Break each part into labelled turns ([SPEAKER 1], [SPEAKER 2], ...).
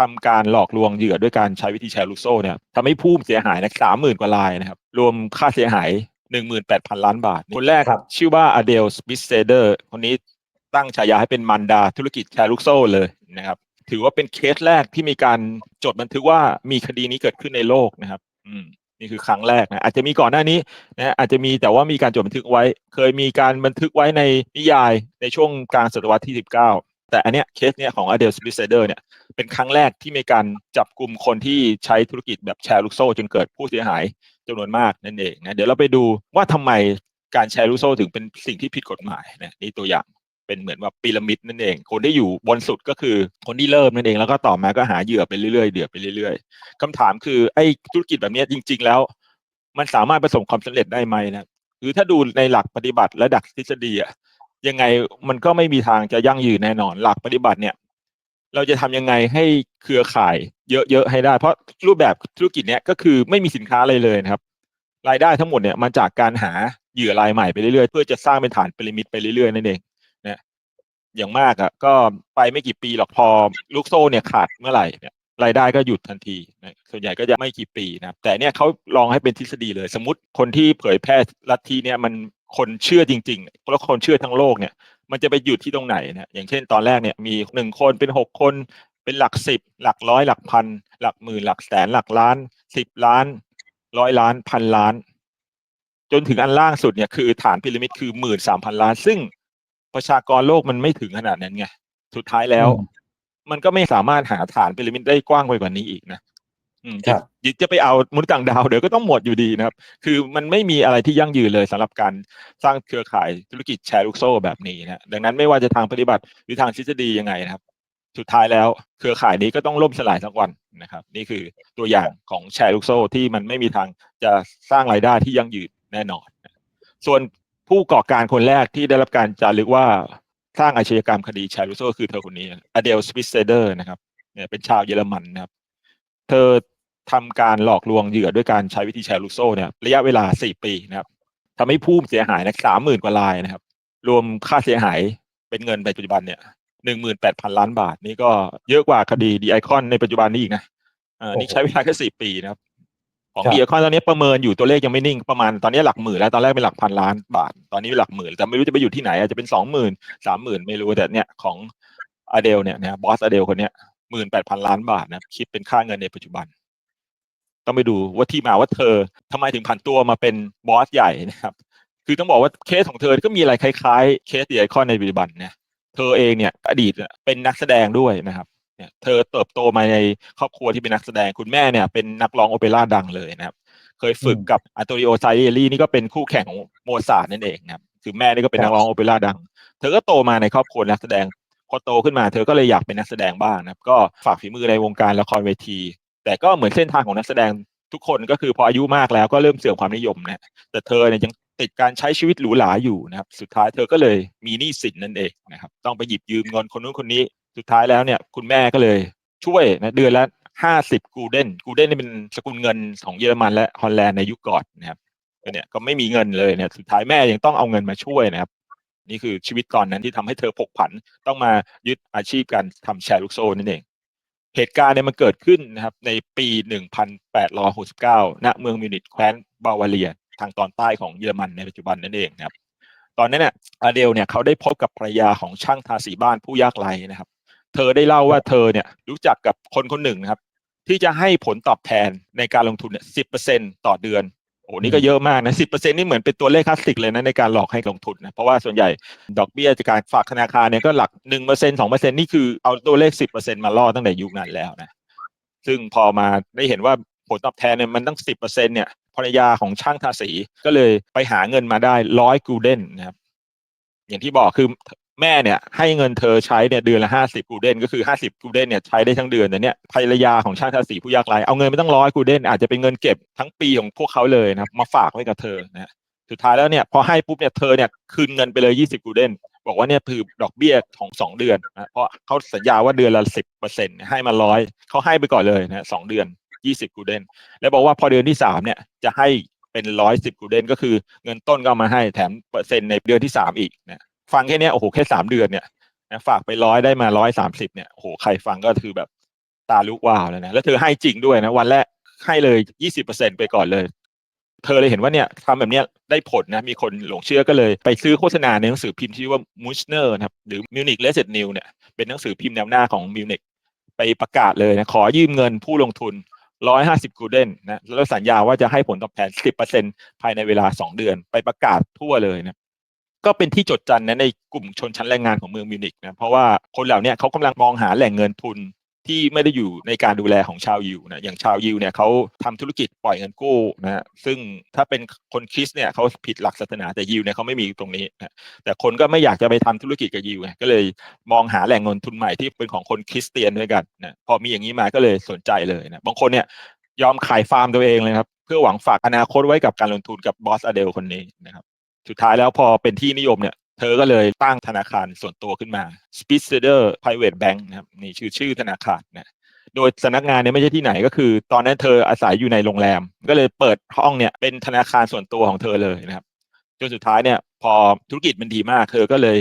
[SPEAKER 1] ทำการหลอกลวงเหยื่อด้วยการใช้วิธีแชร์ลูกโซ่เนี่ยทำให้ผู้เสียหายนะสามหมื่นกว่ารายนะครับ รวมค่าเสียหาย 18,000 ล้านบาท คนแรก
[SPEAKER 2] ครับ
[SPEAKER 1] ชื่อว่าอเดลสปิสเซเดอร์คนนี้ตั้งฉายาให้เป็นมันดาธุรกิจแชร์ลูกโซ่เลยนะครับ ถือว่าเป็นเคสแรกที่มีการจดบันทึกว่ามีคดีนี้เกิดขึ้นในโลกนะครับ อืมนี่คือครั้งแรกนะอาจจะมีก่อนหน้านี้นะอาจจะมีแต่ว่ามีการจดบันทึกไว้ เคยมีการบันทึกไว้ในนิยายในช่วงกลางศตวรรษที่ 19 แต่อันเนี้ยเคสเนี้ยของอเดลสปิสเซเดอร์เนี่ยเป็นครั้งแรกที่มีการจับกลุ่มคนที่ใช้ธุรกิจแบบแชร์ลูกโซ่ จนเกิดผู้เสียหายจำนวนมากนั่นเองนะเดี๋ยวเราไปดูว่าทำไมการแชร์ลูกโซ่ถึงเป็นสิ่งที่ผิดกฎหมายนะนี่ตัวอย่างเป็นเหมือนว่าพีระมิดนั่นเอง คนที่อยู่บนสุดก็คือคนที่เริ่มนั่นเอง แล้วก็ต่อมาก็หาเหยื่อไปเรื่อยๆเหยื่อไปเรื่อยๆคำถามคือไอ้ธุรกิจแบบเนี้ยจริง ๆ แล้ว มันสามารถประสบความสำเร็จได้ไหมนะคือถ้าดูในหลักปฏิบัติและดักทฤษฎีอะ ยังไงมันก็ไม่มีทางจะยั่งยืนแน่นอน หลักปฏิบัติเนี่ย เราจะทำยังไงให้เครือข่ายเยอะๆให้ได้ เพราะรูปแบบธุรกิจเนี้ยก็คือไม่มีสินค้าอะไรเลยนะครับ รายได้ทั้งหมดเนี่ยมาจากการหาเหยื่อรายใหม่ไปเรื่อยๆ เพื่อจะสร้างเป็นฐานพีระมิดไปเรื่อยๆนั่นเองนะอย่างมากอะก็ไปไม่กี่ปีหรอกพอลูกโซ่เนี่ยขาดเมื่อไหร่เนี่ยรายได้ก็หยุดทันทีนะส่วนใหญ่ก็จะไม่กี่ปีนะแต่เนี่ยเขาลองให้เป็นทฤษฎีเลย สมมติคนที่เผยแพร่ลัทธิเนี่ยมัน คนเชื่อจริงๆแล้วคนเชื่อทั้งโลกเนี่ย มันจะไปหยุดที่ตรงไหนนะอย่างเช่นตอนแรกเนี่ยมีหนึ่งคนเป็นหกคน เป็นหลักสิบหลักร้อยหลักพัน หลักหมื่นหลักแสนหลักล้านสิบล้านร้อยล้านพันล้าน จนถึงอันล่างสุดเนี่ยคือฐานพีระมิดคือหมื่นสามพันล้าน ซึ่งประชากรโลกมันไม่ถึงขนาดนั้นไงสุดท้ายแล้ว
[SPEAKER 2] อืม
[SPEAKER 1] มันก็ไม่สามารถหาฐานพีระมิดได้กว้างไปกว่านี้อีกนะอืม
[SPEAKER 2] ครับ
[SPEAKER 1] จะจะไปเอามนุษย์ต่างดาวเดี๋ยวก็ต้องหมดอยู่ดีนะครับ คือมันไม่มีอะไรที่ยั่งยืนเลยสำหรับการสร้างเครือข่ายธุรกิจแชร์ลูกโซ่แบบนี้นะดังนั้นไม่ว่าจะทางปฏิบัติหรือทางทฤษฎียังไงนะครับ สุดท้ายแล้วเครือข่ายนี้ก็ต้องล่มสลายสักวันนะครับ นี่คือตัวอย่างของแชร์ลูกโซ่ที่มันไม่มีทางจะสร้างรายได้ที่ยั่งยืนแน่นอน ส่วนผู้ก่อการคนแรกที่ได้รับการจารึกว่าสร้างอาชญากรรมคดีแชร์ลูกโซ่คือเธอคนนี้อเดลสปิสเซเดอร์นะครับเนี่ยเป็นชาวเยอรมันนะครับ เธอทำการหลอกลวงเหยื่อด้วยการใช้วิธีแชร์ลูกโซ่เนี่ยระยะเวลา4ปีนะครับทำให้ผู้เสียหายนะสามหมื่นกว่ารายนะครับ รวมค่าเสียหายเป็นเงินปัจจุบันเนี่ยหนึ่งหมื่นแปดพันล้านบาท นี่ก็เยอะกว่าคดีดีไอคอนในปัจจุบันนี้อีกนะอ่านี่ใช้เวลาแค่สี่ปีนะครับ ของ
[SPEAKER 2] ครับ
[SPEAKER 1] ดีไอคอนตอนนี้ประเมินอยู่ตัวเลขยังไม่นิ่งประมาณตอนนี้หลักหมื่นแล้วตอนแรกเป็นหลักพันล้านบาท ตอนนี้หลักหมื่นแต่ไม่รู้จะไปอยู่ที่ไหนอาจจะเป็นสองหมื่นสามหมื่นไม่รู้แต่เนี่ยของอเดลเนี่ยนะบอสอเดลคนเนี้ย หมื่นแปดพันล้านบาทนะคิดเป็นค่าเงินในปัจจุบัน ต้องไปดูว่าที่มาว่าเธอทำไมถึงผันตัวมาเป็นบอสใหญ่นะครับ คือต้องบอกว่าเคสของเธอก็มีอะไรคล้ายๆ เคสดีไอคอนในปัจจุบันเนี่ยเธอเองเนี่ยอดีตเนี่ยเป็นนักแสดงด้วยนะครับเนี่ยเธอเติบโตมาในครอบครัวที่เป็นนักแสดงคุณแม่เนี่ยเป็นนักร้องโอเปร่าดังเลยนะครับ เคยฝึกกับอันโตนิโอไซเอรีนี่ก็เป็นคู่แข่งของโมซาร์ทนั่นเองนะครับคือแม่นี่ก็เป็นนักร้องโอเปร่าดัง เธอก็โตมาในครอบครัวนักแสดง พอโตขึ้นมาเธอก็เลยอยากเป็นนักแสดงบ้างนะครับก็ฝากฝีมือในวงการละครเวที แต่ก็เหมือนเส้นทางของนักแสดงทุกคนก็คือพออายุมากแล้วก็เริ่มเสื่อมความนิยมนะแต่เธอเนี่ยยังติดการใช้ชีวิตหรูหราอยู่นะครับ สุดท้ายเธอก็เลยมีหนี้สินนั่นเองนะครับต้องไปหยิบยืมเงินคนนู้นคนนี้ สุดท้ายแล้วเนี่ยคุณแม่ก็เลยช่วยนะเดือนละห้าสิบกูเดนกูเดนนี่เป็นสกุลเงินของเยอรมันและฮอลแลนด์ในยุคก่อนนะครับก็เนี่ยก็ไม่มีเงินเลยเนี่ยสุดท้ายแม่ยังต้องเอาเงินมาช่วยนะครับ นี่คือชีวิตตอนนั้นที่ทำให้เธอผกผัน ต้องมายึดอาชีพการทำแชร์ลูกโซ่นั่นเอง เหตุการณ์เนี่ยมันเกิดขึ้นนะครับในปี 1869 ณ เมืองมิวนิกแคว้นบาวาเรีย ทางตอนใต้ของเยอรมันในปัจจุบันนั่นเองนะครับ ตอนนั้นเนี่ยอาเดลเนี่ยเขาได้พบกับภรรยาของช่างทาสีบ้านผู้ยากไร้นะครับ เธอได้เล่าว่าเธอเนี่ยรู้จักกับคนคนหนึ่งนะครับ ที่จะให้ผลตอบแทนในการลงทุนเนี่ยสิต่อเดือน โอ้นี่ก็เยอะมากนะสินี่เหมือนเป็นตัวเลขคลาสสิกเลยนะในการหลอกให้ลงทุนนะเพราะว่าส่วนใหญ่ดอกเบี้ยจากการฝากธนาคารเนี่ยก็หลักหนึ่งเปอร์เซ็นสองเปอร์เซ็นนี่คือเอาตัวเลขสิบเปอร์เซ็นมาล่อตั้งแต่ยุคนั้นแล้วนะซึ่งพอมาได้เห็นว่าผลตอบแทนเนี่ยมันตั้งสิบเปอร์เซ็นเนี่ยภรรยาของช่างทาสีก็เลยไปหาเงินมาได้ร้อยกูเดนนะครับอย่างที่บอกคือ แม่เนี่ยให้เงินเธอใช้เนี่ยเดือนละห้าสิบกูเดนก็คือห้าสิบกูเดนเนี่ยใช้ได้ทั้งเดือนแต่เนี่ยภรรยาของช่างทาสีผู้ยากไร้เอาเงินไม่ต้องร้อยกูเดนอาจจะเป็นเงินเก็บทั้งปีของพวกเขาเลยนะครับมาฝากไว้กับเธอนะสุดท้ายแล้วเนี่ยพอให้ปุ๊บเนี่ยเธอเนี่ยคืนเงินไปเลยยี่สิบกูเดนบอกว่าเนี่ยคือดอกเบี้ยของสองเดือนนะเพราะเขาสัญญาว่าเดือนละสิบเปอร์เซ็นต์ให้มาร้อยเขาให้ไปก่อนเลยนะสองเดือนยี่สิบกูเดนแล้วบอกว่าพอเดือนที่สามเนี่ยจะให้เป็นร้อยสิบกูเดนก็คือเงินต้นก็มาให้แถมเปอร์เซ็นต์ในเดือนที่สามอีกนะ ฟังแค่เนี้ยโอ้โหแค่สามเดือนเนี่ยนะฝากไปร้อยได้มาร้อยสามสิบเนี่ยโอ้โหใครฟังก็คือแบบตาลุกวาวแล้วนะแล้วเธอให้จริงด้วยนะวันแรกให้เลยยี่สิบเปอร์เซ็นไปก่อนเลย เธอเลยเห็นว่าเนี่ยทำแบบเนี้ยได้ผลนะมีคนหลงเชื่อก็เลยไปซื้อโฆษณาในหนังสือพิมพ์ที่ว่ามูชเนอร์นะครับหรือมิวนิกเลสเซตนิวเนี่ยเป็นหนังสือพิมพ์แนวหน้าของมิวนิกไปประกาศเลยนะขอยืมเงินผู้ลงทุนร้อยห้าสิบกูเดนนะแล้วสัญญาว่าจะให้ผลตอบแทนสิบเปอร์เซ็นภายในเวลาสองเดือนไปประกาศทั่วเลยนะ ก็เป็นที่จดจันนะในกลุ่มชนชั้นแรงงานของเมืองมิวนิกนะเพราะว่าคนเหล่านี้เขากำลังมองหาแหล่งเงินทุนที่ไม่ได้อยู่ในการดูแลของชาวยิวนะอย่างชาวยิวเนี่ยเขาทำธุรกิจปล่อยเงินกู้นะซึ่งถ้าเป็นคนคริสเนี่ยเขาผิดหลักศาสนาแต่ยิวเนี่ยเขาไม่มีตรงนี้นะแต่คนก็ไม่อยากจะไปทำธุรกิจกับยิวก็เลยมองหาแหล่งเงินทุนใหม่ที่เป็นของคนคริสเตียนด้วยกันนะพอมีอย่างนี้มาก็เลยสนใจเลยนะบางคนเนี่ยยอมขายฟาร์มตัวเองเลยครับ เพื่อหวังฝากอนาคตไว้กับการลงทุนกับบอสอเดลคนนี้นะครับ สุดท้ายแล้วพอเป็นที่นิยมเนี่ยเธอก็เลยตั้งธนาคารส่วนตัวขึ้นมา s p i t z e r Private Bank นะครับนี่ชื่อชื่อธนาคารนะโดยสำนักงานเนี่ยไม่ใช่ที่ไหนก็คือ ตอนนั้นเธออาศัยอยู่ในโรงแรม ก็เลยเปิดห้องเนี่ยเป็นธนาคารส่วนตัวของเธอเลยนะครับจนสุดท้ายเนี่ยพอธุรกิจมันดีมาก เธอก็เลย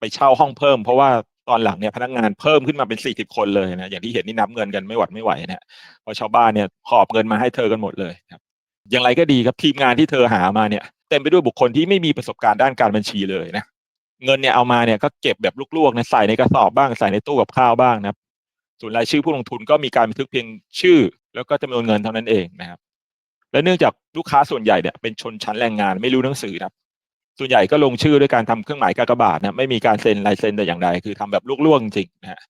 [SPEAKER 1] ไปเช่าห้องเพิ่ม เพราะว่าตอนหลังเนี่ยพนักงานเพิ่มขึ้นมาเป็นสี่สิบคนเลยนะอย่างที่เห็นนี่นับเงินกันไม่หวัดไม่ไหวนะเพราะชาวบ้านเนี่ยหอบเงินมาให้เธอกันหมดเลยครับอย่างไรก็ดีครับทีมงานที่เธอหามาเนี่ย เต็มไปด้วยบุคคลที่ไม่มีประสบการณ์ด้านการบัญชีเลยนะเงินเนี่ยเอามาเนี่ยก็เก็บแบบลวกๆนะใส่ในกระสอบบ้างใส่ในตู้กับข้าวบ้างนะครับส่วนรายชื่อผู้ลงทุนก็มีการบันทึกเพียงชื่อ แล้วก็จำนวนเงินเท่านั้นเองนะครับ และเนื่องจากลูกค้าส่วนใหญ่เนี่ยเป็นชนชั้นแรงงานไม่รู้หนังสือนะครับ ส่วนใหญ่ก็ลงชื่อด้วยการทำเครื่องหมายกากบาทนะไม่มีการเซ็นลายเซ็นแต่อย่างใดคือทำแบบลวกๆจริงนะฮะ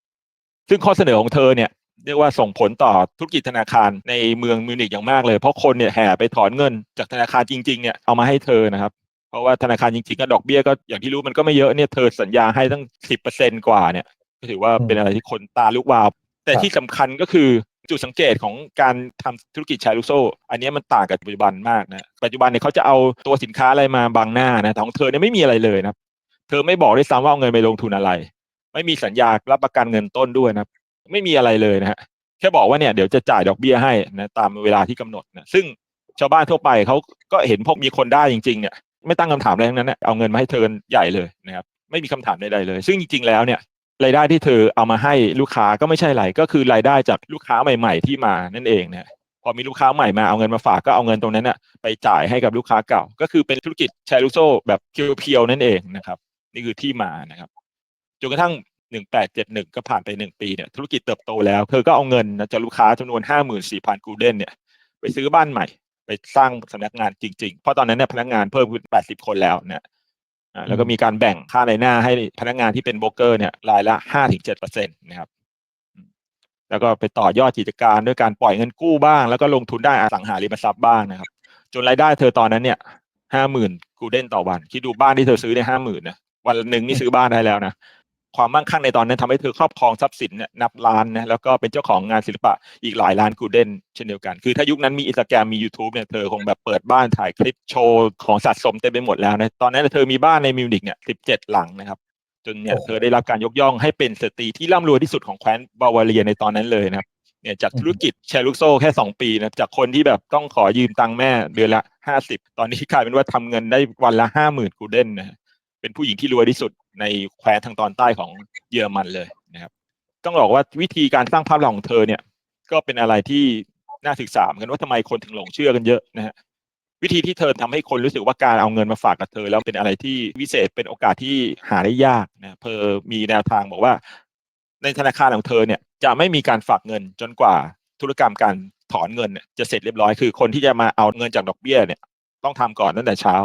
[SPEAKER 1] ซึ่งข้อเสนอของเธอเนี่ย เรียกว่าส่งผลต่อธุรกิจธนาคารในเมืองมิวนิกอย่างมากเลย เพราะคนเนี่ยแห่ไปถอนเงินจากธนาคารจริงๆเนี่ยเอามาให้เธอนะครับเพราะว่าธนาคารจริงๆก็ดอกเบี้ยก็อย่างที่รู้มันก็ไม่เยอะเนี่ยเธอสัญญาให้ตั้งสิบเปอร์เซ็นกว่าเนี่ยก็ถือว่าเป็นอะไรที่คนตาลุกวาว แต่ที่สำคัญก็คือจุดสังเกตของการทำธุรกิจแชร์ลูกโซ่ อันนี้มันต่างกับปัจจุบันมากนะปัจจุบันเนี่ยเขาจะเอาตัวสินค้าอะไรมาบังหน้านะแต่ของเธอเนี่ยไม่มีอะไรเลยนะเธอไม่บอกด้วยซ้ำว่าเอาเงินไปลงทุนอะไร ไม่มีสัญญารับประกันเงินต้นด้วยนะ ไม่มีอะไรเลยนะฮะแค่บอกว่าเนี่ยเดี๋ยวจะจ่ายดอกเบี้ยให้นะตามเวลาที่กำหนดนะซึ่งชาวบ้านทั่วไปเขาก็เห็นพวกมีคนได้จริงๆเนี่ยไม่ตั้งคำถามอะไรทั้งนั้นนะเอาเงินมาให้เธอใหญ่เลยนะครับไม่มีคำถามใดๆเลย ซึ่งจริงๆแล้วเนี่ยรายได้ที่เธอเอามาให้ลูกค้าก็ไม่ใช่อะไรก็คือรายได้จากลูกค้าใหม่ ๆ ที่มานั่นเองเนี่ยพอมีลูกค้าใหม่มาเอาเงินมาฝากก็เอาเงินตรงนั้นน่ะไปจ่ายให้กับลูกค้าเก่า ก็คือเป็นธุรกิจแชร์ลูกโซ่แบบเพียวๆนั่นเองนะครับ นี่คือที่มานะครับจนกระทั่ง หนึ่งแปดเจ็ดหนึ่งก็ผ่านไปหนึ่งปีเนี่ยธุรกิจเติบโตแล้วเธอก็เอาเงินนะจากลูกค้าจำนวนห้าหมื่นสี่พันกูเดนเนี่ยไปซื้อบ้านใหม่ ไปสร้างสำนักงานจริงๆ เพราะตอนนั้นเนี่ยพนักงานเพิ่มขึ้นแปดสิบคนแล้วเนี่ยอ่าแล้วก็มีการแบ่งค่าในหน้าให้พนักงานที่เป็นโบรกเกอร์เนี่ยรายละห้าถึงเจ็ดเปอร์เซ็นต์นะครับอืมแล้วก็ไปต่อยอดกิจการด้วยการปล่อยเงินกู้บ้าง แล้วก็ลงทุนได้อสังหาริมทรัพย์บ้างนะครับ จนรายได้เธอตอนนั้นเนี่ยห้าหมื่นกูเดนต่อวัน คิดดูบ้านที่เธอซื้อได้ห้าหมื่นนะวันหนึ่งนี่ซื้อบ้านได้แล้วนะ ความมั่งคั่งในตอนนั้นทำให้เธอครอบครองทรัพย์สินเนี่ยนับล้านนะแล้วก็เป็นเจ้าของงานศิลปะอีกหลายล้านกูเดนเช่นเดียวกัน คือถ้ายุคนั้นมีอินสตาแกรมมี YouTube เนี่ยเธอคงแบบเปิดบ้านถ่ายคลิปโชว์ของสะสมเต็มไปหมดแล้วนะตอนนั้นเธอมีบ้านในมิวนิกเนี่ยสิบเจ็ดหลังนะครับจนเนี่ย
[SPEAKER 2] โอ้โห
[SPEAKER 1] เธอได้รับการยกย่องให้เป็นสตรีที่ร่ำรวยที่สุดของแคว้นบาวาเรียในตอนนั้นเลยนะครับเนี่ยจากธุรกิจแชร์ลูกโซ่แค่สองปีนะจากคนที่แบบต้องขอยืมตังค์แม่เดือนละห้าสิบตอนนี้กลายเป็นว่าทำเงินได้วันละห้าหมื่นกูเดนนะฮะ เป็นผู้หญิงที่รวยที่สุดในแคว้นทางตอนใต้ของเยอรมันเลยนะครับ ต้องบอกว่าวิธีการสร้างภาพลักษณ์ของเธอเนี่ย ก็เป็นอะไรที่น่าศึกษาเหมือนกันว่าทำไมคนถึงหลงเชื่อกันเยอะนะฮะวิธีที่เธอทำให้คนรู้สึกว่าการเอาเงินมาฝากกับเธอ แล้วเป็นอะไรที่วิเศษเป็นโอกาสที่หาได้ยากนะเพอมีแนวทางบอกว่า ในธนาคารของเธอเนี่ยจะไม่มีการฝากเงินจนกว่าธุรกรรมการถอนเงินจะเสร็จเรียบร้อยคือคนที่จะมาเอาเงินจากดอกเบี้ยเนี่ย ต้องทำก่อนตั้งแต่เช้า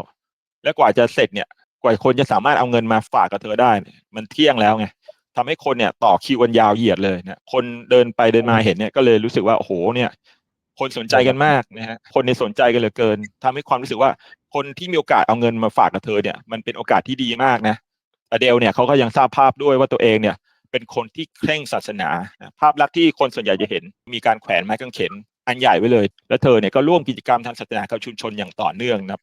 [SPEAKER 1] และกว่าจะเสร็จเนี่ย กว่าคนจะสามารถเอาเงินมาฝากกับเธอได้ มันเที่ยงแล้วไงทำให้คนเนี่ยต่อคิวกันยาวเหยียดเลยนะคนเดินไปเดินมาเห็นเนี่ยก็เลยรู้สึกว่าโอ้โหเนี่ย คนสนใจกันมากนะฮะคนในยสนใจกันเหลือเกินทำให้ความรู้สึกว่าคนที่มีโอกาสเอาเงินมาฝากกับเธอเนี่ย มันเป็นโอกาสที่ดีมากนะอเดลเนี่ยเขาก็ยังทราบภาพด้วยว่าตัวเองเนี่ย เป็นคนที่เคร่งศาสนา ภาพลักษณ์ที่คนส่วนใหญ่จะเห็น มีการแขวนไม้กางเขนอันใหญ่ไว้เลย แล้วเธอเนี่ยก็ร่วมกิจกรรมทางศาสนากับชุมชนอย่างต่อเนื่องนะครับ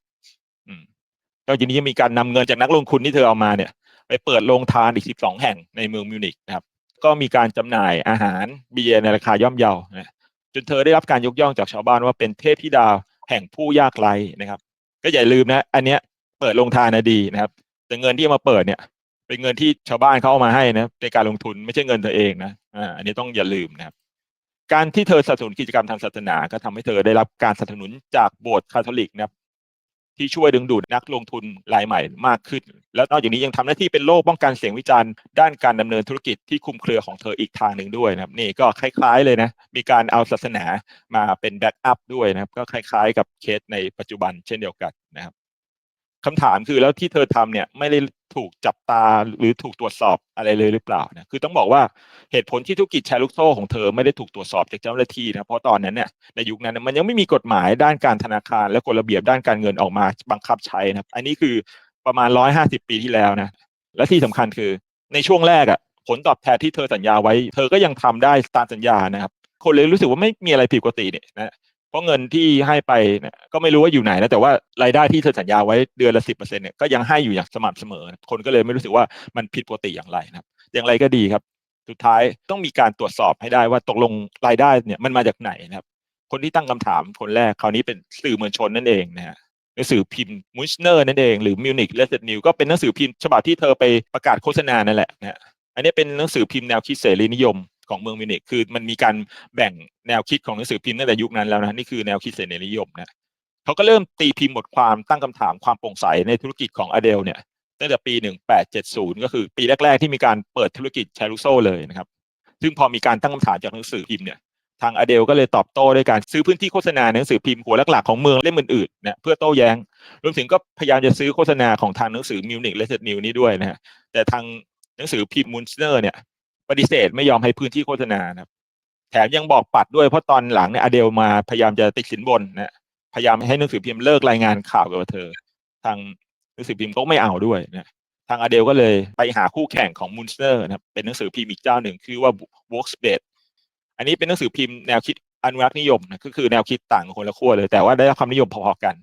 [SPEAKER 1] มก็ทีนี้ยังมีการนำเงินจากนักลงทุนที่เธอเอามาเนี่ย ไปเปิดโรงทานอีก 12 แห่งในเมืองมิวนิกนะครับ ก็มีการจำหน่ายอาหารเบียร์ในราคาย่อมเยานะจนเธอได้รับการยกย่องจากชาวบ้านว่าเป็นเทพธิดาแห่งผู้ยากไร้นะครับ ก็อย่าลืมนะ อันเนี้ยเปิดโรงทานนะดีนะครับ แต่เงินที่มาเปิดเนี่ย เป็นเงินที่ชาวบ้านเขาเอามาให้นะในการลงทุนไม่ใช่เงินเธอเองนะอ่าอันนี้ต้องอย่าลืมนะครับการที่เธอสนับสนุนกิจกรรมทางศาสนา ก็ทำให้เธอได้รับการสนับสนุนจากโบสถ์คาทอลิกนะครับ ที่ช่วยดึงดูดนักลงทุนรายใหม่มากขึ้น แล้วนอกจากนี้ยังทำหน้าที่เป็นโล่ป้องกันเสียงวิจารณ์ด้านการดำเนินธุรกิจที่คุมเครือของเธออีกทางหนึ่งด้วยนะครับนี่ก็คล้ายๆเลยนะมีการเอาศาสนามาเป็นแบ็กอัพด้วยนะครับก็คล้ายๆ กับเคสในปัจจุบันเช่นเดียวกันนะครับ คำถามคือแล้วที่เธอทำเนี่ยไม่ได้ถูกจับตาหรือถูกตรวจสอบอะไรเลยหรือเปล่านะคือต้องบอกว่าเหตุผลที่ธุรกิจแชร์ลูกโซ่ของเธอไม่ได้ถูกตรวจสอบจากเจ้าหน้าที่นะเพราะตอนนั้นเนี่ยในยุคนั้นมันยังไม่มีกฎหมายด้านการธนาคารและกฎระเบียบด้านการเงินออกมาบังคับใช้นะครับอันนี้คือประมาณร้อยห้าสิบปีที่แล้วนะและที่สำคัญคือในช่วงแรกอะผลตอบแทนที่เธอสัญญาไว้ เธอก็ยังทำได้ตามสัญญานะครับคนเลยรู้สึกว่าไม่มีอะไรผิดปกติเนี่ยนะ เพราะเงินที่ให้ไปเนี่ยก็ไม่รู้ว่าอยู่ไหนนะแต่ว่ารายได้ที่เธอสัญญาไว้เดือนละสิบเปอร์เซ็นเนี่ยก็ยังให้อยู่อย่างสม่ำเสมอ คนก็เลยไม่รู้สึกว่ามันผิดปกติอย่างไรนะครับ อย่างไรก็ดีครับ สุดท้ายต้องมีการตรวจสอบให้ได้ว่าตกลงรายได้เนี่ยมันมาจากไหนนะครับ คนที่ตั้งคำถามคนแรกคราวนี้เป็นสื่อมวลชนนั่นเองนะฮะหนังสือพิมพ์มุชเนอร์นั่นเองหรือมิวนิกเลสเตนิวก็เป็นหนังสือพิมพ์ฉบับที่เธอไปประกาศโฆษณานั่นแหละนะฮะอันนี้เป็นหนังสือพิมพ์แนวคิดเสรีนิยม ของเมืองมิวนิกคือมันมีการแบ่งแนวคิดของหนังสือพิมพ์ตั้งแต่ยุคนั้นแล้วนะนี่คือแนวคิดเสรีนิยมนะเขาก็เริ่มตีพิมพ์บทความตั้งคำถามความโปร่งใสในธุรกิจของอเดลเนี่ยตั้งแต่ปี 1870 ก็คือปีแรก ๆ ที่มีการเปิดธุรกิจแชร์ลูกโซ่เลยนะครับ ซึ่งพอมีการตั้งคำถามจากหนังสือพิมพ์เนี่ย ทางอเดลก็เลยตอบโต้ด้วยการซื้อพื้นที่โฆษณาหนังสือพิมพ์หัวหลักๆของเมืองเล่มอื่นๆเนี่ยเพื่อโต้แย้ง รวมถึงก็พยายามจะซื้อโฆษณาของทางหนังสือมิวนิกเลสนิวนี้ด้วยนะฮะ แต่ทางหนังสือพิมพ์มุนสเนอร์เนี่ย ปฏิเสธไม่ยอมให้พื้นที่โฆษณานะครับ แถมยังบอกปัดด้วยเพราะตอนหลังเนี่ยอเดลมาพยายามจะติดสินบนนะพยายามให้หนังสือพิมพ์เลิกรายงานข่าวกับเธอ ทางหนังสือพิมพ์ก็ไม่เอาด้วยนะทางอเดลก็เลยไปหาคู่แข่งของมุนสเนอร์นะครับเป็นหนังสือพิมพ์อีกเจ้าหนึ่งคือว่า Workspace อันนี้เป็นหนังสือพิมพ์แนวคิดอนุรักษ์นิยมนะก็คือแนวคิดต่างคนละขั้วเลย แต่ว่าได้รับความนิยมพอๆกัน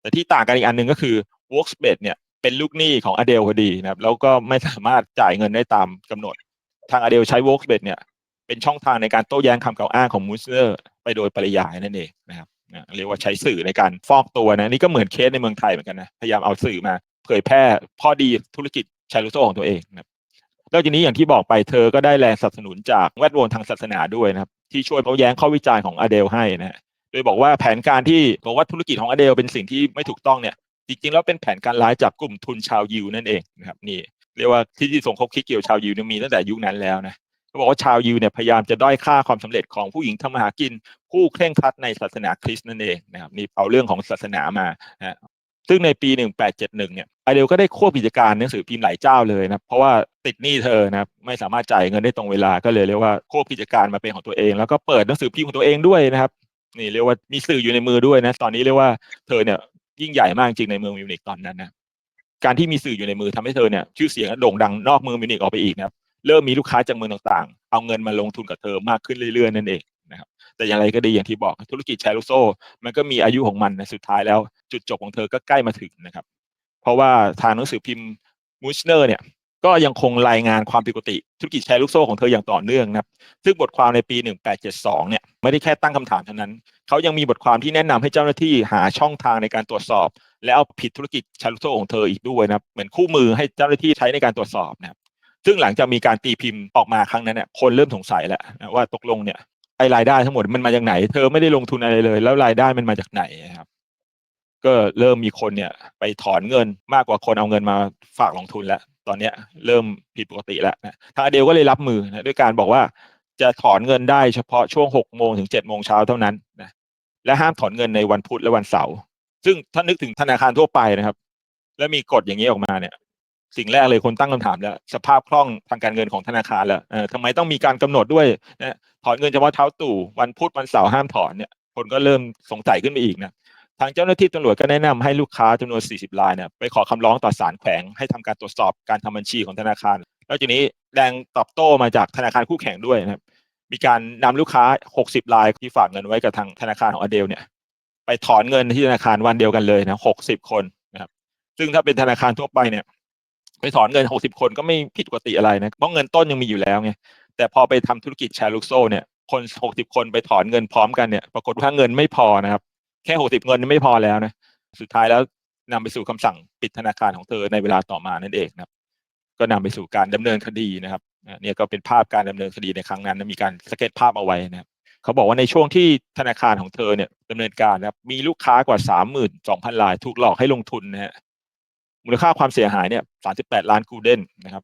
[SPEAKER 1] แต่ที่ต่างกันอีกอันหนึ่งก็คือ Workspace เนี่ยเป็นลูกหนี้ของอเดลพอดีนะครับ แล้วก็ไม่สามารถจ่ายเงินได้ตามกำหนด ทางอเดลใช้ Workspace เนี่ยเป็นช่องทางในการโต้แย้งคำกล่าวอ้างของมูสเนอร์ไปโดยปริยายนั่นเองนะครับเรียกว่าใช้สื่อในการฟอกตัวนะนี่ก็เหมือนเคสในเมืองไทยเหมือนกันนะพยายามเอาสื่อมา เผยแพร่ข้อดีธุรกิจแชร์ลูกโซ่ของตัวเองนะครับนอกจากนี้อย่างที่บอกไปเธอก็ได้แรงสนับสนุนจากแวดวงทางศาสนาด้วยนะครับ ที่ช่วยเขาแย้งข้อวิจารณ์ของอเดลให้นะโดยบอกว่าแผนการที่บอกว่าธุรกิจของอเดลเป็นสิ่งที่ไม่ถูกต้องเนี่ยจริงๆแล้วเป็นแผนการร้ายจากกลุ่มทุนชาวยิวนั่นเองนะครับนี่ เรียกว่าที่ที่ส่งคบคิดเกี่ยวชาวยิวมีตั้งแต่ยุคนั้นแล้วนะเขาบอกว่าชาวยิวเนี่ยพยายามจะด้อยค่าความสำเร็จของผู้หญิงทำมาหากิน ผู้เคร่งครัดในศาสนาคริสต์นั่นเองนะครับนี่เอาเรื่องของศาสนามานะซึ่งในปี 1871 เนี่ยไอเดลก็ได้ควบกิจการหนังสือพิมพ์หลายเจ้าเลยนะ เพราะว่าติดหนี้เธอนะไม่สามารถจ่ายเงินได้ตรงเวลาก็เลยเรียกว่าควบกิจการมาเป็นของตัวเอง แล้วก็เปิดหนังสือพิมพ์ของตัวเองด้วยนะครับ นี่เรียกว่ามีสื่ออยู่ในมือด้วยนะ ตอนนี้เรียกว่าเธอเนี่ยยิ่งใหญ่มากจริงในเมืองมิวนิกตอนนั้นนะ การที่มีสื่ออยู่ในมือทำให้เธอเนี่ยชื่อเสียงโด่งดังนอกเมืองมิวนิกออกไปอีกนะครับเริ่มมีลูกค้าจากเมืองต่างๆ เอาเงินมาลงทุนกับเธอมากขึ้นเรื่อยๆนั่นเองนะครับแต่อย่างไรก็ดีอย่างที่บอกธุรกิจแชร์ลูกโซ่ มันก็มีอายุของมันนะสุดท้ายแล้ว จุดจบของเธอก็ใกล้มาถึงนะครับ เพราะว่าทางหนังสือพิมพ์มูชเนอร์เนี่ยก็ยังคงรายงานความผิดปกติ ธุรกิจแชร์ลูกโซ่ของเธออย่างต่อเนื่องนะครับซึ่งบทความในปี 1872 เนี่ยไม่ได้แค่ตั้งคำถามเท่านั้น เขายังมีบทความที่แนะนำให้เจ้าหน้าที่หาช่องทางในการตรวจสอบ และเอาผิดธุรกิจชร์ลูกโซของเธออีกด้วยนะเหมือนคู่มือให้เจ้าหน้าที่ใช้ในการตรวจสอบนะครับซึ่งหลังจากมีการตีพิมพ์ออกมาครั้งนั้นเนี่ยคนเริ่มสงสัยแล้วว่าตกลงเนี่ยไอ้รายได้ทั้งหมดมันมาจากไหน เธอไม่ได้ลงทุนอะไรเลย แล้วรายได้มันมาจากไหนครับ ก็เริ่มมีคนเนี่ยไปถอนเงินมากกว่าคนเอาเงินมาฝากลงทุนแล้ว ตอนเนี้ยเริ่มผิดปกติแล้วนะทางอเดลก็เลยรับมือนะด้วยการบอกว่าจะถอนเงินได้เฉพาะช่วงหกโมงถึงเจ็ดโมงเช้าเท่านั้นนะและห้ามถอนเงินในวันพุธและวันเสาร์ ซึ่งถ้านึกถึงธนาคารทั่วไปนะครับ แล้วมีกฎอย่างนี้ออกมาเนี่ย สิ่งแรกเลยคนตั้งคำถามแล้ว สภาพคล่องทางการเงินของธนาคารแล้วเออทำไมต้องมีการกำหนดด้วยนะถอนเงินเฉพาะเช้าตู่วันพุธวันเสาร์ห้ามถอนเนี่ย คนก็เริ่มสงสัยขึ้นไปอีกนะทางเจ้าหน้าที่ตำรวจก็แนะนำให้ลูกค้าจำนวน 40รายเนี่ยไปขอคำร้องต่อศาลแขวงให้ทำการตรวจสอบการทำบัญชีของธนาคาร แล้วทีนี้แรงตอบโต้มาจากธนาคารคู่แข่งด้วยนะครับ มีการนำลูกค้า 60รายที่ฝากเงินไว้กับทางธนาคารของอเดลเนี่ย ไปถอนเงินที่ธนาคารวันเดียวกันเลยนะ60คนนะครับ ซึ่งถ้าเป็นธนาคารทั่วไปเนี่ย ไปถอนเงิน60คนก็ไม่ผิดปกติอะไรนะเพราะเงินต้นยังมีอยู่แล้วไงแต่พอไปทำธุรกิจแชร์ลูกโซ่เนี่ยคน60คนไปถอนเงินพร้อมกันเนี่ยปรากฏว่าเงินไม่พอนะครับ แค่60เงินไม่พอแล้วนะสุดท้ายแล้วนำไปสู่คำสั่งปิดธนาคารของเธอในเวลาต่อมานั่นเองนะครับ ก็นำไปสู่การดำเนินคดีนะครับเนี่ยก็เป็นภาพการดำเนินคดีในครั้งนั้นมีการสเก็ตภาพเอาไว้นะครับ เขาบอกว่าในช่วงที่ธนาคารของเธอเนี่ยดำเนินการนะครับมีลูกค้ากว่าสามหมื่นสองพันราย ถูกหลอกให้ลงทุนนะฮะมูลค่าความเสียหายเนี่ยสามสิบแปดล้านกูเดนนะครับ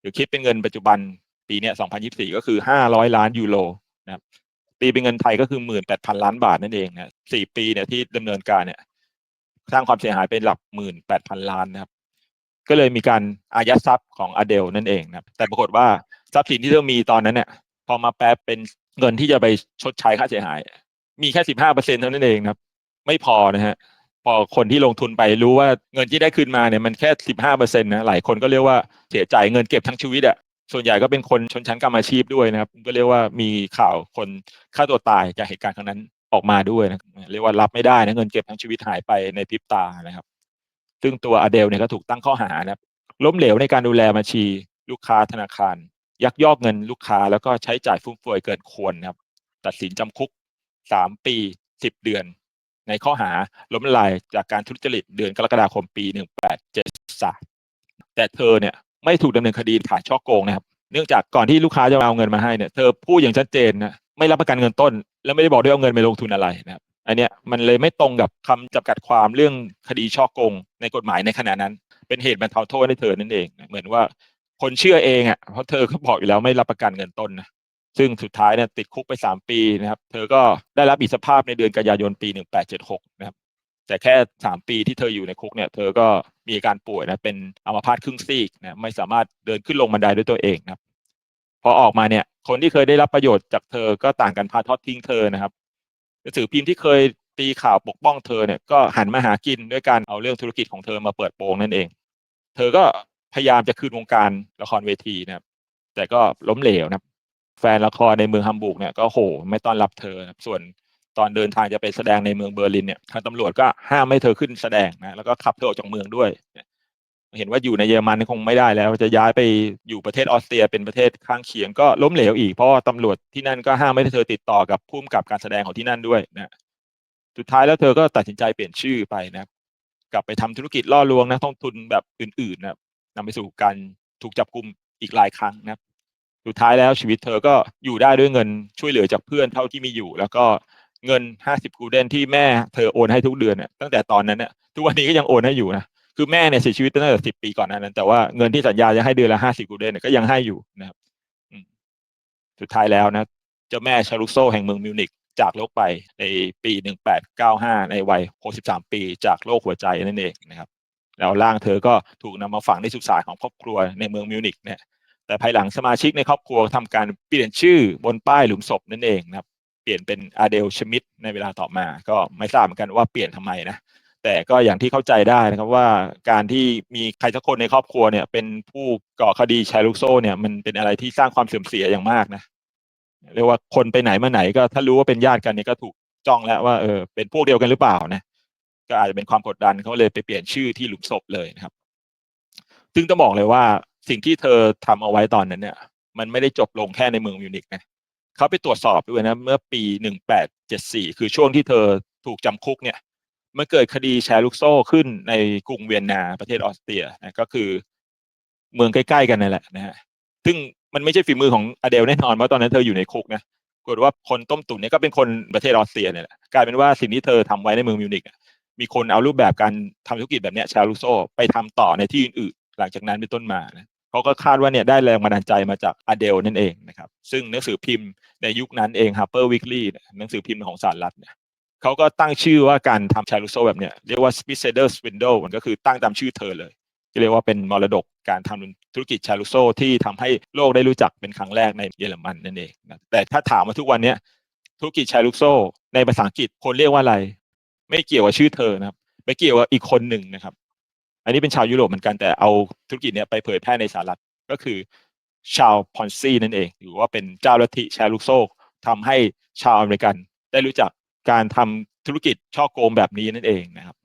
[SPEAKER 1] หรือคิดเป็นเงินปัจจุบันปีเนี้ยสองพันยิบสี่ก็คือห้าร้อยล้านยูโรนะครับตีเป็นเงินไทยก็คือหมื่นแปดพันล้านบาทนั่นเองนะสี่ปีเนี่ยที่ดำเนินการเนี่ยสร้างความเสียหายเป็นหลักหมื่นแปดพันล้านนะครับ ก็เลยมีการอายัดทรัพย์ของอเดลนั่นเองนะครับแต่ปรากฏว่าทรัพย์สินที่เธอมีตอนนั้นเนี่ยพอมาแปลเป็น เงินที่จะไปชดใช้ค่าเสียหาย มีแค่สิบห้าเปอร์เซ็นเท่านั้นเองนะครับ ไม่พอนะฮะ พอคนที่ลงทุนไปรู้ว่าเงินที่ได้คืนมาเนี่ยมันแค่สิบห้าเปอร์เซ็นต์นะหลายคนก็เรียกว่าเสียใจเงินเก็บทั้งชีวิตอะส่วนใหญ่ก็เป็นคนชนชั้นกรรมอาชีพด้วยนะครับ ก็เรียกว่ามีข่าวคนฆ่าตัวตายจากเหตุการณ์ครั้งนั้นออกมาด้วยนะเรียกว่ารับไม่ได้นะเงินเก็บทั้งชีวิตหายไปในพริบตานะครับ ซึ่งตัวอเดลเนี่ยก็ถูกตั้งข้อหานะครับล้มเหลวในการดูแลบัญชีลูกค้าธนาคาร ยักยอกเงินลูกค้าแล้วก็ใช้จ่ายฟุ่มเฟือยเกินควรครับ ตัดสินจำคุกสามปีสิบเดือน ในข้อหาล้มละลายจากการทุจริตเดือนกรกฎาคมปีหนึ่งแปดเจ็ดสามแต่เธอเนี่ยไม่ถูกดำเนินคดีฐานช่อโกงนะครับ เนื่องจากก่อนที่ลูกค้าจะเอาเงินมาให้เนี่ยเธอพูดอย่างชัดเจนนะไม่รับประกันเงินต้น แล้วไม่ได้บอกด้วยเอาเงินไปลงทุนอะไรนะครับอันเนี้ยมันเลยไม่ตรงกับคำจำกัดความเรื่องคดีช่อโกงในกฎหมายในขณะนั้น เป็นเหตุบรรเทาโทษให้เธอนั่นเอง เหมือนว่า คนเชื่อเองอะเพราะเธอก็บอกอยู่แล้วไม่รับประกันเงินต้นนะซึ่งสุดท้ายเนี่ยติดคุกไปสามปีนะครับ เธอก็ได้รับอิสรภาพในเดือนกันยายนปีหนึ่งแปดเจ็ดหกนะครับ แต่แค่สามปีที่เธออยู่ในคุกเนี่ย เธอก็มีอาการป่วยนะเป็นอัมพาตครึ่งซีกนะไม่สามารถเดินขึ้นลงบันไดด้วยตัวเองนะครับพอออกมาเนี่ย คนที่เคยได้รับประโยชน์จากเธอก็ต่างกันพาทอดทิ้งเธอนะครับหนังสือพิมพ์ที่เคยตีข่าวปกป้องเธอเนี่ยก็หันมาหากินด้วยการเอาเรื่องธุรกิจของเธอมาเปิดโปงนั่นเอง เธอก็ พยายามจะคืนวงการละครเวทีนะครับ แต่ก็ล้มเหลวนะครับ แฟนละครในเมืองฮัมบูร์กเนี่ยก็โหไม่ต้อนรับเธอนะครับส่วนตอนเดินทางจะไปแสดงในเมืองเบอร์ลินเนี่ยทางตำรวจก็ห้ามไม่เธอขึ้นแสดงนะแล้วก็ขับเธอออกจากเมืองด้วย เห็นว่าอยู่ในเยอรมันคงไม่ได้แล้ว จะย้ายไปอยู่ประเทศออสเตรียเป็นประเทศข้างเคียงก็ล้มเหลวอีกเพราะตำรวจที่นั่นก็ห้ามไม่ให้เธอติดต่อกับผู้กำกับการแสดงของที่นั่นด้วยนะสุดท้ายแล้วเธอก็ตัดสินใจเปลี่ยนชื่อไปนะกลับไปทำธุรกิจล่อลวงนักท่องทุนแบบอื่นๆนะ นำไปสู่การถูกจับกุมอีกหลายครั้งนะสุดท้ายแล้วชีวิตเธอก็อยู่ได้ด้วยเงินช่วยเหลือจากเพื่อนเท่าที่มีอยู่ แล้วก็เงินห้าสิบกูเดนที่แม่เธอโอนให้ทุกเดือนเนี่ยตั้งแต่ตอนนั้นเนี่ยทุกวันนี้ก็ยังโอนให้อยู่นะคือแม่เนี่ยเสียชีวิตตั้งแต่สิบปีก่อนนั้น แต่ว่าเงินที่สัญญาจะให้เดือนละห้าสิบกูเดนเนี่ยก็ยังให้อยู่นะครับสุดท้ายแล้วนะเจ้าแม่ชาลุโซแห่งเมืองมิวนิกจากโลกไปในปีหนึ่งแปดเก้าห้าในวัยหกสิบสามปี จากโรคหัวใจนั่นเองนะครับ แล้วร่างเธอก็ถูกนำมาฝังในสุสานของครอบครัวในเมืองมิวนิกเนี่ยแต่ภายหลังสมาชิกในครอบครัวทำการเปลี่ยนชื่อบนป้ายหลุมศพนั่นเองนะครับเปลี่ยนเป็นอาเดลชมิดในเวลาต่อมา ก็ไม่ทราบเหมือนกันว่าเปลี่ยนทำไมนะแต่ก็อย่างที่เข้าใจได้นะครับว่าการที่มีใครสักคนในครอบครัวเนี่ย เป็นผู้ก่อคดีแชร์ลูกโซ่เนี่ยมันเป็นอะไรที่สร้างความเสื่อมเสียอย่างมากนะเรียกว่าคนไปไหนมาไหนก็ถ้ารู้ว่าเป็นญาติกันเนี่ยก็ถูกจ้องแล้วว่าเออเป็นพวกเดียวกันหรือเปล่านะ ก็อาจจะเป็นความกดดันเขาเลยไปเปลี่ยนชื่อที่หลุมศพเลยนะครับ ซึ่งต้องบอกเลยว่าสิ่งที่เธอทำเอาไว้ตอนนั้นเนี่ย มันไม่ได้จบลงแค่ในเมืองมิวนิกนะเขาไปตรวจสอบด้วยนะเมื่อปีหนึ่งแปดเจ็ดสี่คือช่วงที่เธอถูกจำคุกเนี่ยมันเกิดคดีแชร์ลูกโซ่ขึ้นในกรุงเวียนนาประเทศออสเตรียนะก็คือเมืองใกล้ๆกันนั่นแหละนะฮะซึ่งมันไม่ใช่ฝีมือของอเดลแน่นอนเพราะตอนนั้นเธออยู่ในคุกนะกฏว่าคนต้มตุ๋นเนี่ยก็เป็นคนประเทศออสเตรียเนี่ยแหละกลายเป็นว่าสิ่งที่เธอทำไว้ในเมืองมิวนิก มีคนเอารูปแบบการทำธุรกิจแบบเนี้ยแชร์ลูกโซ่ไปทำต่อในที่อื่นๆ หลังจากนั้นเป็นต้นมานะเขาก็คาดว่าเนี่ยได้แรงบันดาลใจมาจากอเดลนั่นเองนะครับ ซึ่งหนังสือพิมพ์ในยุคนั้นเอง Harper Weekly หนังสือพิมพ์ของสหรัฐเนี่ยเขาก็ตั้งชื่อว่าการทำแชร์ลูกโซ่แบบเนี้ยเรียกว่า s p i c e d e r Swindle มันก็คือตั้งตามชื่อเธอเลยเรียกว่าเป็นมรดกการทำธุรกิจแชร์ลูกโซ่ที่ทำให้โลกได้รู้จักเป็นครั้งแรกในเยอรมันนั่นเองนะแต่ถ้าถามมาทุกวันเนี้ยธุรกิจแชร์ลูกโซ่ในภาษาอังกฤษคนเรียกว่าอะไร ไม่เกี่ยวกับชื่อเธอนะครับ ไม่เกี่ยวกับอีกคนหนึ่งนะครับ อันนี้เป็นชาวยุโรปเหมือนกันแต่เอาธุรกิจเนี้ยไปเผยแพร่ในสหรัฐก็คือชาวพอนซีนั่นเอง หรือว่าเป็นเจ้าลัทธิแชร์ลูกโซ่ทำให้ชาวอเมริกัน ได้รู้จักการทำธุรกิจช่อโกงแบบนี้นั่นเองนะครับ